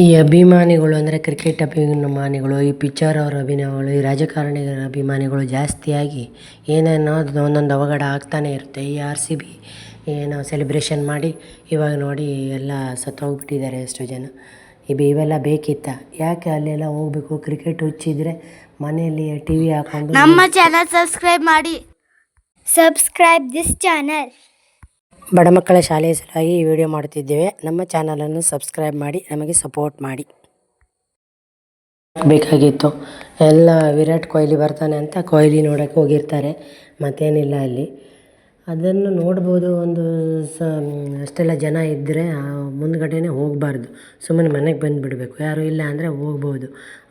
ಈ ಅಭಿಮಾನಿಗಳು ಅಂದರೆ ಕ್ರಿಕೆಟ್ ಅಭಿಮಾನಿಗಳು, ಈ ಪಿಚ್ಚರ್ ಅವ್ರ ಅಭಿನಯಗಳು, ಈ ರಾಜಕಾರಣಿಗಳ ಅಭಿಮಾನಿಗಳು ಜಾಸ್ತಿಯಾಗಿ ಏನೇನೋ ಒಂದೊಂದು ಅವಘಡ ಆಗ್ತಾನೆ ಇರುತ್ತೆ. ಈ ಆರ್ ಸಿ ಬಿ ಏನೋ ಸೆಲೆಬ್ರೇಷನ್ ಮಾಡಿ ಇವಾಗ ನೋಡಿ ಎಲ್ಲ ಸತ್ತೋಗ್ಬಿಟ್ಟಿದ್ದಾರೆ ಎಷ್ಟೋ ಜನ. ಇವು ಇವೆಲ್ಲ ಬೇಕಿತ್ತ? ಯಾಕೆ ಅಲ್ಲೆಲ್ಲ ಹೋಗ್ಬೇಕು? ಕ್ರಿಕೆಟ್ ಹುಚ್ಚಿದ್ರೆ ಮನೆಯಲ್ಲಿ ಟಿ ವಿ ಹಾಕೊಂಡು ನಮ್ಮ ಚಾನಲ್ ಸಬ್ಸ್ಕ್ರೈಬ್ ಮಾಡಿ. Subscribe this channel. ಬಡ ಮಕ್ಕಳ ಶಾಲೆಯ ಸಲುವಾಗಿ ಈ ವಿಡಿಯೋ ಮಾಡುತ್ತಿದ್ದೇವೆ. ನಮ್ಮ ಚಾನಲನ್ನು ಸಬ್ಸ್ಕ್ರೈಬ್ ಮಾಡಿ, ನಮಗೆ ಸಪೋರ್ಟ್ ಮಾಡಿ. ಬೇಕಾಗಿತ್ತು. ಎಲ್ಲ ವಿರಾಟ್ ಕೊಹ್ಲಿ ಬರ್ತಾನೆ ಅಂತ ಕೊಹ್ಲಿ ನೋಡೋಕ್ಕೆ ಹೋಗಿರ್ತಾರೆ. ಮತ್ತೇನಿಲ್ಲ ಅಲ್ಲಿ. ಅದನ್ನು ನೋಡ್ಬೋದು ಒಂದು ಸ ಅಷ್ಟೆಲ್ಲ ಜನ ಇದ್ದರೆ ಮುಂದ್ಗಡೆನೇ ಹೋಗಬಾರ್ದು. ಸುಮ್ಮನೆ ಮನೆಗೆ ಬಂದುಬಿಡ್ಬೇಕು. ಯಾರೂ ಇಲ್ಲ ಅಂದರೆ ಹೋಗ್ಬೋದು.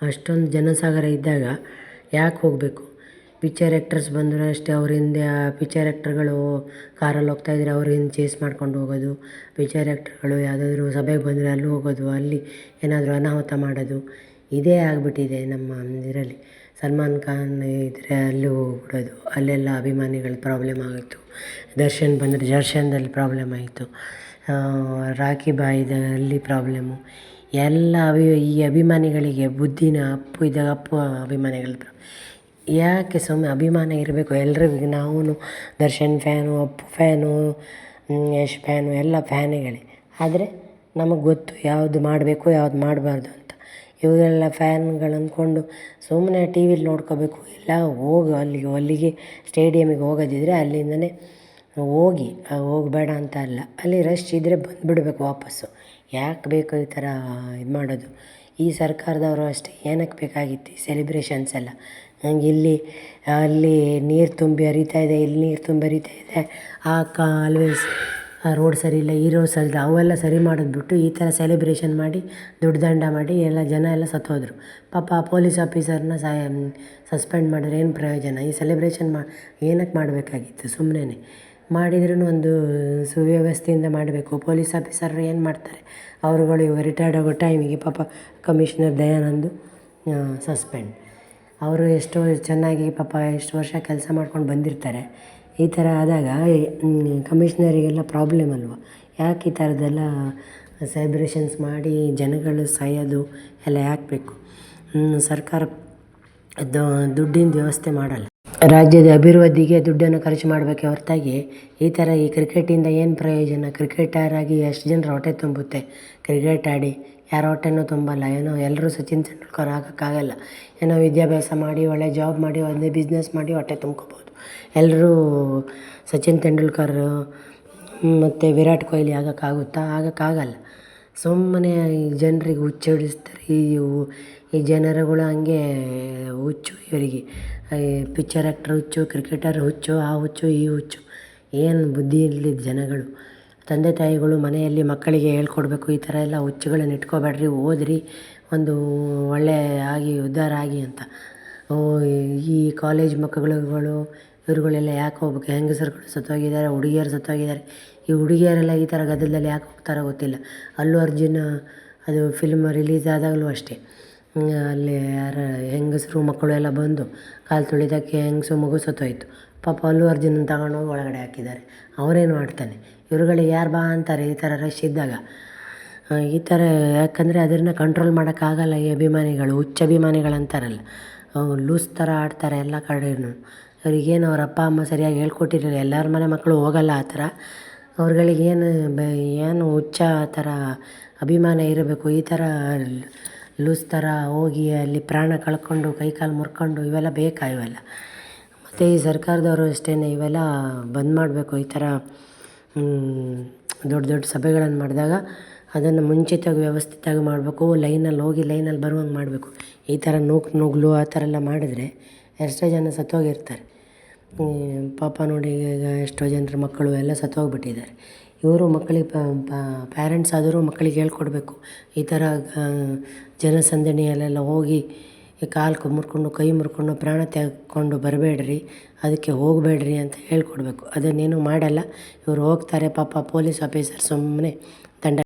ಅಷ್ಟೊಂದು ಜನಸಾಗರ ಇದ್ದಾಗ ಯಾಕೆ ಹೋಗಬೇಕು? ಪಿಕ್ಚರ್ ಆ್ಯಕ್ಟರ್ಸ್ ಬಂದರೂ ಅಷ್ಟೇ ಅವ್ರ ಹಿಂದೆ ಆ ಪಿಕ್ಚರ್ ಆ್ಯಕ್ಟರ್ಗಳು ಕಾರಲ್ಲಿ ಹೋಗ್ತಾಯಿದ್ರೆ ಅವ್ರ ಹಿಂದೆ ಚೇಸ್ ಮಾಡ್ಕೊಂಡು ಹೋಗೋದು. ಪಿಚ್ಚರ್ ಆ್ಯಕ್ಟರ್ಗಳು ಯಾವುದಾದ್ರು ಸಭೆಗೆ ಬಂದರೆ ಅಲ್ಲಿ ಹೋಗೋದು, ಅಲ್ಲಿ ಏನಾದರೂ ಅನಾಹುತ ಮಾಡೋದು. ಇದೇ ಆಗಿಬಿಟ್ಟಿದೆ ನಮ್ಮ ಇದರಲ್ಲಿ. ಸಲ್ಮಾನ್ ಖಾನ್ ಇದ್ದರೆ ಅಲ್ಲಿ ಹೋಗ್ಬಿಡೋದು. ಅಲ್ಲೆಲ್ಲ ಅಭಿಮಾನಿಗಳು ಪ್ರಾಬ್ಲಮ್ ಆಗಿತ್ತು ದರ್ಶನ್ ಬಂದರೆ ದರ್ಶನ್ದಲ್ಲಿ ಪ್ರಾಬ್ಲಮ್ ಆಯಿತು. ರಾಖಿ ಬಾಯಿದ ಅಲ್ಲಿ ಪ್ರಾಬ್ಲಮ್ಮು ಎಲ್ಲ ಅಭಿ ಈ ಅಭಿಮಾನಿಗಳಿಗೆ ಬುದ್ಧಿನ ಅಪ್ಪು ಇದ್ದಾಗ ಅಪ್ಪು ಅಭಿಮಾನಿಗಳ ಯಾಕೆ ಸುಮ್ಮನೆ ಅಭಿಮಾನ ಇರಬೇಕು. ಎಲ್ರಿಗೂ ನಾವೂ Darshan fan, Appu fan Yash fan, ಎಲ್ಲ ಫ್ಯಾನುಗಳೇ. ಆದರೆ ನಮಗೆ ಗೊತ್ತು ಯಾವುದು ಮಾಡಬೇಕು, ಯಾವ್ದು ಮಾಡಬಾರ್ದು ಅಂತ. ಇವರೆಲ್ಲ ಫ್ಯಾನ್ಗಳು ಅಂದ್ಕೊಂಡು ಸುಮ್ಮನೆ ಟಿ ವಿಲಿ ನೋಡ್ಕೋಬೇಕು. ಇಲ್ಲ, ಹೋಗು ಅಲ್ಲಿಗೆ ಅಲ್ಲಿಗೆ ಸ್ಟೇಡಿಯಮಿಗೆ ಹೋಗೋದಿದ್ರೆ ಅಲ್ಲಿಂದನೇ ಹೋಗಿ ಹೋಗಬೇಡ ಅಂತ ಅಲ್ಲ. ಅಲ್ಲಿ ರಶ್ ಇದ್ದರೆ ಬಂದುಬಿಡ್ಬೇಕು ವಾಪಸ್ಸು. ಯಾಕೆ ಬೇಕು ಈ ಥರ ಇದು ಮಾಡೋದು. ಈ ಸರ್ಕಾರದವರು ಅಷ್ಟೇ. ಏನಕ್ಕೆ ಬೇಕಾಗಿತ್ತು ಈ ಸೆಲೆಬ್ರೇಷನ್ಸ್ ಎಲ್ಲ? ನಂಗೆ ಇಲ್ಲಿ, ಅಲ್ಲಿ ನೀರು ತುಂಬಿ ಹರಿತಾ ಇದೆ, ಇಲ್ಲಿ ನೀರು ತುಂಬಿ ಹರಿತಾ ಇದೆ. ಆ ಕಾಲ್ವೇಸ್ ಆ ರೋಡ್ ಸರಿ ಇಲ್ಲ, ಈ ರೋಡ್ ಸರಿ ಇಲ್ಲ. ಅವೆಲ್ಲ ಸರಿ ಮಾಡೋದು ಬಿಟ್ಟು ಈ ಥರ ಸೆಲೆಬ್ರೇಷನ್ ಮಾಡಿ, ದುಡ್ಡು ದಂಡ ಮಾಡಿ ಎಲ್ಲ ಜನ ಎಲ್ಲ ಸತ್ತೋದ್ರು. ಪಾಪ ಆ ಪೊಲೀಸ್ ಆಫೀಸರ್ನ ಸಾಯ ಸಸ್ಪೆಂಡ್ ಮಾಡಿದ್ರೆ ಏನು ಪ್ರಯೋಜನ? ಈ ಸೆಲೆಬ್ರೇಷನ್ ಮಾ, ಏನಕ್ಕೆ ಮಾಡಬೇಕಾಗಿತ್ತು? ಸುಮ್ಮನೆ ಮಾಡಿದ್ರೂ ಒಂದು ಸುವ್ಯವಸ್ಥೆಯಿಂದ ಮಾಡಬೇಕು. ಪೊಲೀಸ್ ಆಫೀಸರ್ ಏನು ಮಾಡ್ತಾರೆ? ಅವರುಗಳು ಇವಾಗ ರಿಟೈರ್ಡ್ ಆಗೋ ಟೈಮಿಗೆ ಪಾಪ ಕಮಿಷನರ್ ದಯಾನಂದು ಸಸ್ಪೆಂಡ್ ಅವರು ಎಷ್ಟೋ ಚೆನ್ನಾಗಿ ಪಾಪ ಎಷ್ಟು ವರ್ಷ ಕೆಲಸ ಮಾಡ್ಕೊಂಡು ಬಂದಿರ್ತಾರೆ. ಈ ಥರ ಆದಾಗ ಕಮಿಷ್ನರಿಗೆಲ್ಲ ಪ್ರಾಬ್ಲಮ್ ಅಲ್ವಾ? ಯಾಕೆ ಈ ಥರದ್ದೆಲ್ಲ ಸೆಲೆಬ್ರೇಷನ್ಸ್ ಮಾಡಿ ಜನಗಳು ಸಾಯೋದು ಎಲ್ಲ ಯಾಕೆ ಬೇಕು? ಸರ್ಕಾರ ದುಡ್ಡಿನ ವ್ಯವಸ್ಥೆ ಮಾಡಲ್ಲ. ರಾಜ್ಯದ ಅಭಿವೃದ್ಧಿಗೆ ದುಡ್ಡನ್ನು ಖರ್ಚು ಮಾಡಬೇಕೆ ಹೊರತಾಗಿ ಈ ಥರ ಈ ಕ್ರಿಕೆಟಿಂದ ಏನು ಪ್ರಯೋಜನ? ಕ್ರಿಕೆಟರ್ ಆಗಿ ಎಷ್ಟು ಜನರ ಹೊಟ್ಟೆ ತುಂಬುತ್ತೆ? ಕ್ರಿಕೆಟ್ ಆಡಿ ಯಾರ ಹೊಟ್ಟೆನೂ ತುಂಬಲ್ಲ. ಏನೋ ಎಲ್ಲರೂ ಸಚಿನ್ ತೆಂಡೂಲ್ಕರ್ ಆಗೋಕ್ಕಾಗಲ್ಲ. ಏನೋ ವಿದ್ಯಾಭ್ಯಾಸ ಮಾಡಿ, ಒಳ್ಳೆ ಜಾಬ್ ಮಾಡಿ, ಒಂದೇ ಬಿಸ್ನೆಸ್ ಮಾಡಿ ಹೊಟ್ಟೆ ತುಂಬ್ಕೋಬೋದು. ಎಲ್ಲರೂ ಸಚಿನ್ ತೆಂಡೂಲ್ಕರ್, ಮತ್ತು ವಿರಾಟ್ ಕೊಹ್ಲಿ ಆಗೋಕ್ಕಾಗುತ್ತಾ? ಆಗೋಕ್ಕಾಗಲ್ಲ. ಸುಮ್ಮನೆ ಜನರಿಗೆ ಹುಚ್ಚಿಡಿಸ್ತಾರೆ ಈ ಈ ಜನರುಗಳು ಹಂಗೆ ಹುಚ್ಚು ಇವರಿಗೆ. ಪಿಚ್ಚರ್ ಆ್ಯಕ್ಟ್ರ್ ಹುಚ್ಚು ಕ್ರಿಕೆಟರ್ ಹುಚ್ಚು, ಆ ಹುಚ್ಚು, ಈ ಹುಚ್ಚು. ಏನು ಬುದ್ಧಿ ಇಲ್ಲದ ಜನಗಳು. ತಂದೆ ತಾಯಿಗಳು ಮನೆಯಲ್ಲಿ ಮಕ್ಕಳಿಗೆ ಹೇಳ್ಕೊಡ್ಬೇಕು, ಈ ಥರ ಎಲ್ಲ ಹುಚ್ಚುಗಳನ್ನ ಇಟ್ಕೊಬೇಡ್ರಿ, ಓದಿರಿ, ಒಂದು ಒಳ್ಳೆ ಆಗಿ ಉದ್ಧಾರ ಆಗಿ ಅಂತ. ಈ ಕಾಲೇಜ್ ಮಕ್ಕಳುಗಳು, ಇವರುಗಳೆಲ್ಲ ಯಾಕೆ ಹೋಗ್ಬೇಕು? ಹೆಂಗಸರುಗಳು ಸತ್ತೋಗಿದ್ದಾರೆ, ಹುಡುಗಿಯರು ಸತ್ತೋಗಿದ್ದಾರೆ. ಈ ಹುಡುಗಿಯರೆಲ್ಲ ಈ ಥರ ಗದ್ದಲದಲ್ಲಿ ಯಾಕೆ ಹೋಗ್ತಾರೋ ಗೊತ್ತಿಲ್ಲ. ಅಲ್ಲು ಅರ್ಜುನ, ಅದು ಫಿಲ್ಮ್ ರಿಲೀಸ್ ಆದಾಗಲೂ ಅಷ್ಟೇ. ಅಲ್ಲಿ ಯಾರ ಹೆಂಗಸರು ಮಕ್ಕಳು ಎಲ್ಲ ಬಂದು ಕಾಲು ತುಳಿದಕ್ಕೆ ಹೆಂಗಸು ಮಗು ಸತ್ತೋಯ್ತು. ಪಾಪ ಅಲ್ಲು ತಗೊಂಡು ಹೋಗಿ ಒಳಗಡೆ ಹಾಕಿದ್ದಾರೆ. ಅವರೇನು ಮಾಡ್ತಾನೆ? ಇವರುಗಳಿಗೆ ಯಾರು ಬಾ ಅಂತಾರೆ ಈ ಥರ ರಶ್ ಇದ್ದಾಗ. ಈ ಥರ ಯಾಕಂದರೆ ಅದನ್ನು ಕಂಟ್ರೋಲ್ ಮಾಡೋಕ್ಕಾಗಲ್ಲ ಈ ಅಭಿಮಾನಿಗಳು, ಹುಚ್ಚ ಅಭಿಮಾನಿಗಳು ಅಂತಾರಲ್ಲ. ಲೂಸ್ ಥರ ಆಡ್ತಾರೆ ಎಲ್ಲ ಕಡೆಯೂ ಅವ್ರಿಗೇನು ಅವ್ರ ಅಪ್ಪ, ಅಮ್ಮ ಸರಿಯಾಗಿ ಹೇಳ್ಕೊಟ್ಟಿರಲಿಲ್ಲ ಎಲ್ಲರ ಮನೆ ಮಕ್ಕಳು ಹೋಗಲ್ಲ ಆ ಥರ. ಅವ್ರುಗಳಿಗೇನು ಬ, ಏನು ಹುಚ್ಚ ಆ ಥರ ಅಭಿಮಾನ ಇರಬೇಕು, ಈ ಥರ ಲೂಸ್ ಥರ ಹೋಗಿ ಅಲ್ಲಿ ಪ್ರಾಣ ಕಳ್ಕೊಂಡು, ಕೈ ಕಾಲು ಮುರ್ಕೊಂಡು ಇವೆಲ್ಲ ಬೇಕಾ ಇವೆಲ್ಲ? ಮತ್ತು ಈ ಸರ್ಕಾರದವರು ಅಷ್ಟೇ ಇವೆಲ್ಲ ಬಂದ್ ಮಾಡಬೇಕು, ಈ ಥರ ದೊಡ್ಡ ದೊಡ್ಡ ಸಭೆಗಳನ್ನು ಮಾಡಿದಾಗ ಅದನ್ನು ಮುಂಚಿತವಾಗಿ ವ್ಯವಸ್ಥಿತವಾಗಿ ಮಾಡಬೇಕು, ಲೈನಲ್ಲಿ ಹೋಗಿ ಲೈನಲ್ಲಿ ಬರುವಂಗೆ ಮಾಡಬೇಕು. ಈ ಥರ ನೂಕು ನುಗ್ಲು ಆ ಥರ ಎಲ್ಲ ಮಾಡಿದರೆ ಎಷ್ಟೋ ಜನ ಸತ್ತೋಗಿರ್ತಾರೆ. ಪಾಪ ನೋಡಿ ಈಗ ಎಷ್ಟೋ ಜನರ ಮಕ್ಕಳು ಎಲ್ಲ ಸತ್ತೋಗ್ಬಿಟ್ಟಿದ್ದಾರೆ. ಇವರು ಮಕ್ಕಳಿಗೆ ಪ್ಯಾರೆಂಟ್ಸ್ ಆದರೂ ಮಕ್ಕಳಿಗೆ ಹೇಳ್ಕೊಡ್ಬೇಕು. ಈ ಥರ ಜನಸಂದಣಿಯಲ್ಲೆಲ್ಲ ಹೋಗಿ ಕಾಲು ಮುರ್ಕೊಂಡು, ಕೈ ಮುರ್ಕೊಂಡು, ಪ್ರಾಣ ತೆಗೆದುಕೊಂಡು ಬರಬೇಡ್ರಿ, ಅದಕ್ಕೆ ಹೋಗಬೇಡ್ರಿ ಅಂತ ಹೇಳ್ಕೊಡ್ಬೇಕು. ಅದನ್ನೇನು ಮಾಡಲ್ಲ. ಇವರು ಹೋಗ್ತಾರೆ, ಪಾಪ ಪೊಲೀಸ್ ಆಫೀಸರ್ ಸುಮ್ಮನೆ